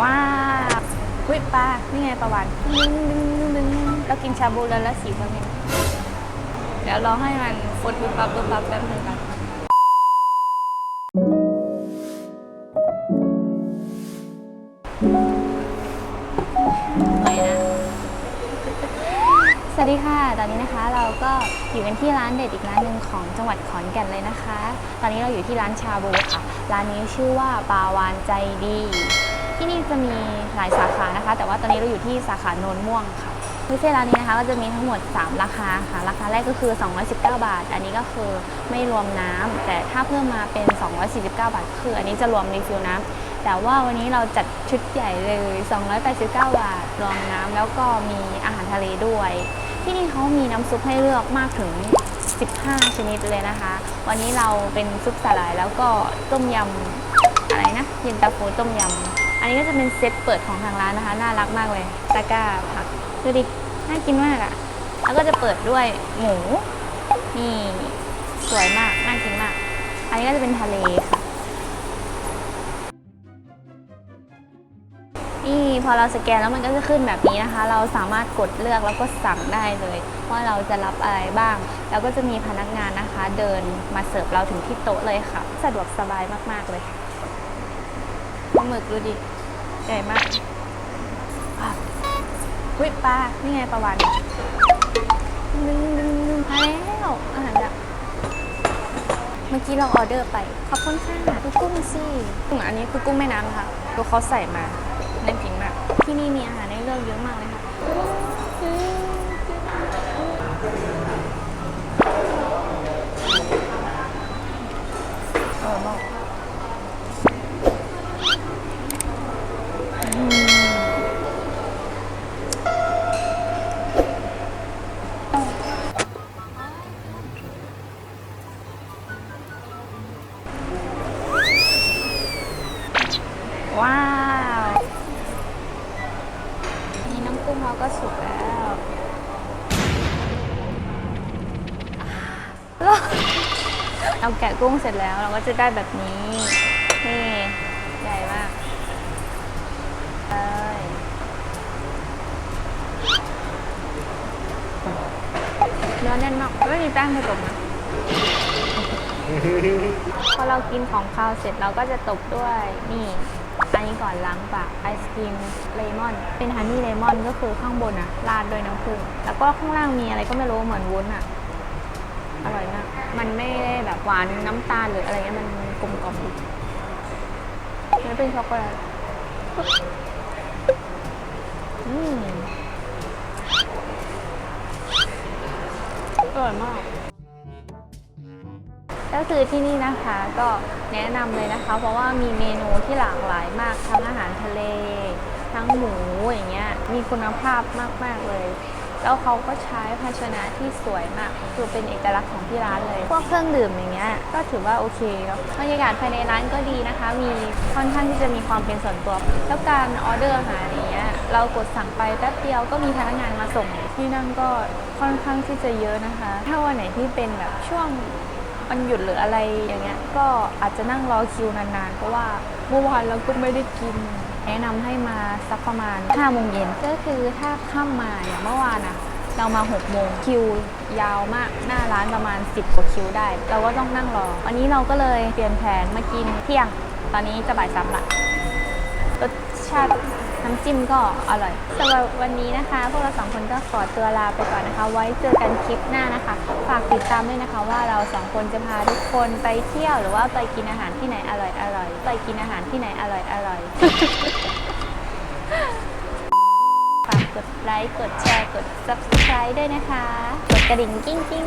ว้าวอุ้ยปลา นี่ไงปลาหวานดึงดึงดึงดึงเรากินชาบูแล้วแล้วสีมันเป็นเดี๋ยวรอให้มันฟดปุ๊บปั๊บปุ๊บปั๊บแป๊บนึงกันสวัสดีค่ะ ตอนนี้นะคะเราก็อยู่กันที่ร้านเด็ดอีกร้านหนึ่งของจังหวัดขอนแก่นเลยนะคะ ตอนนี้เราอยู่ที่ร้านชาบูค่ะ ร้านนี้ชื่อว่าปาวานใจดี ที่นี่จะมีหลายสาขานะคะ แต่ว่าตอนนี้เราอยู่ที่สาขาโนนม่วงค่ะบุฟเฟ่ร้านนี้นะคะก็จะมีทั้งหมด 3 ราคาค่ะ ราคาแรกก็คือ 219 บาท อันนี้ก็คือไม่รวมน้ำแต่ถ้าเพิ่มมาเป็น 249 บาท คือ อันนี้จะรวมรีฟิลน้ำแต่ว่าวันนี้เราจัดชุดใหญ่เลย 289 บาท รวมน้ำแล้วก็มีอาหารทะเลด้วย ที่นี่เขามีน้ำซุปให้เลือกมากถึง 15 ชนิดเลยนะคะ วันนี้เราเป็นซุปสาหร่ายแล้วก็ต้มยำอะไรนะเย็นตาโฟต้มยำ อันนี้ก็จะเป็นเซตเปิดของทางร้านนะคะ น่ารักมากเลย ตะกร้าผักดูดิ น่ากินมากอะ่ะ แล้วก็จะเปิดด้วยหมู นี่ สวยมาก น่ากินมาก อันนี้ก็จะเป็นทะเลค่ะ นี่พอเราสแกนแล้วมันก็จะขึ้นแบบนี้นะคะ เราสามารถกดเลือกแล้วก็สั่งได้เลย ว่าเราจะรับอะไรบ้าง แล้วก็จะมีพนักงานนะคะ เดินมาเสิร์ฟเราถึงที่โต๊ะเลยค่ะ สะดวกสบายมากๆเลย หมึกดูดิ ใหญ่มากว้าวเฮ้ยปลา นี่ไงปลาวานดึงดึงดึงมาแล้วอาหารแบบเมื่อกี้เราออเดอร์ไป ขอบคุณค่ะคือกุ้งสิกุ้งอันนี้คือกุ้งแม่น้ำค่ะตัวเขาใส่มาน่ากินมาก ที่นี่มีอาหารให้เลือกเยอะมากเลยค่ะ กุ้งเราก็สุกแล้วเราแกะกุ้งเสร็จแล้วเราก็จะได้แบบนี้ นี่ ใหญ่มากเลยเนื้อแน่นมากไม่มีแป้งผสมนะ พอเรากินของคาวเสร็จเราก็จะตบด้วยนี่ อันนี้ก่อนล้างปากไอศครีมเลมอน เป็นฮันนี่เลมอนก็คือข้างบนอะราดด้วยน้ำผึ้งแล้วก็ข้างล่างมีอะไรก็ไม่รู้เหมือนวุ้นอะอร่อยมาก มันไม่ได้แบบหวานน้ำตาลหรืออะไรเงี้ยมันกลมกล่อมดีมันเป็นช็อกโกแลต ก็คือที่นี่นะคะก็แนะนำเลยนะคะ เพราะว่ามีเมนูที่หลากหลายมากทั้งอาหารทะเล ทั้งหมูอย่างเงี้ยมีคุณภาพมาก ๆ เลย แล้วเขาก็ใช้ภาชนะที่สวยมาก คือเป็นเอกลักษณ์ของที่ร้านเลย พวกเครื่องดื่มอย่างเงี้ยก็ถือว่าโอเคเนาะบรรยากาศภายในร้านก็ดีนะคะ มีค่อนข้างที่จะมีความเป็นส่วนตัว แล้วการออเดอร์อาหารอย่างเงี้ยเรากดสั่งไปแป๊บเดียวก็มีพนักงานมาส่งที่นั่นก็ค่อนข้างที่จะเยอะนะคะ ถ้าวันไหนที่เป็นแบบช่วง วันหยุดหรืออะไรอย่างเงี้ย ก็อาจจะนั่งรอคิวนานๆ เพราะว่าเมื่อวานเราก็ไม่ได้กิน แนะนำให้มาสักประมาณ5โมงเย็นก็คือถ้าข้ามมาเนี่ยเมื่อวานอะเรามา6โมงคิวยาวมากหน้าร้านประมาณ 10กว่าคิวได้ เราก็ต้องนั่งรอ วันนี้เราก็เลยเปลี่ยนแผนมากินเที่ยง ตอนนี้จะบ่ายสามละรสชาติ น้ำจิ้มก็อร่อยสำหรับวันนี้นะคะ พวกเราสองคนก็ขอตัวลาไปก่อนนะคะ ไว้เจอกันคลิปหน้านะคะ ฝากติดตามด้วยนะคะว่าเราสองคนจะพาทุกคนไปเที่ยวหรือว่าไปกินอาหารที่ไหนอร่อยอร่อยไปกินอาหารที่ไหนอร่อยอร่อยฝากกดไลค์กดแชร์กด subscribe ด้วยนะคะ กดกระดิ่งกิ้งกิ้ง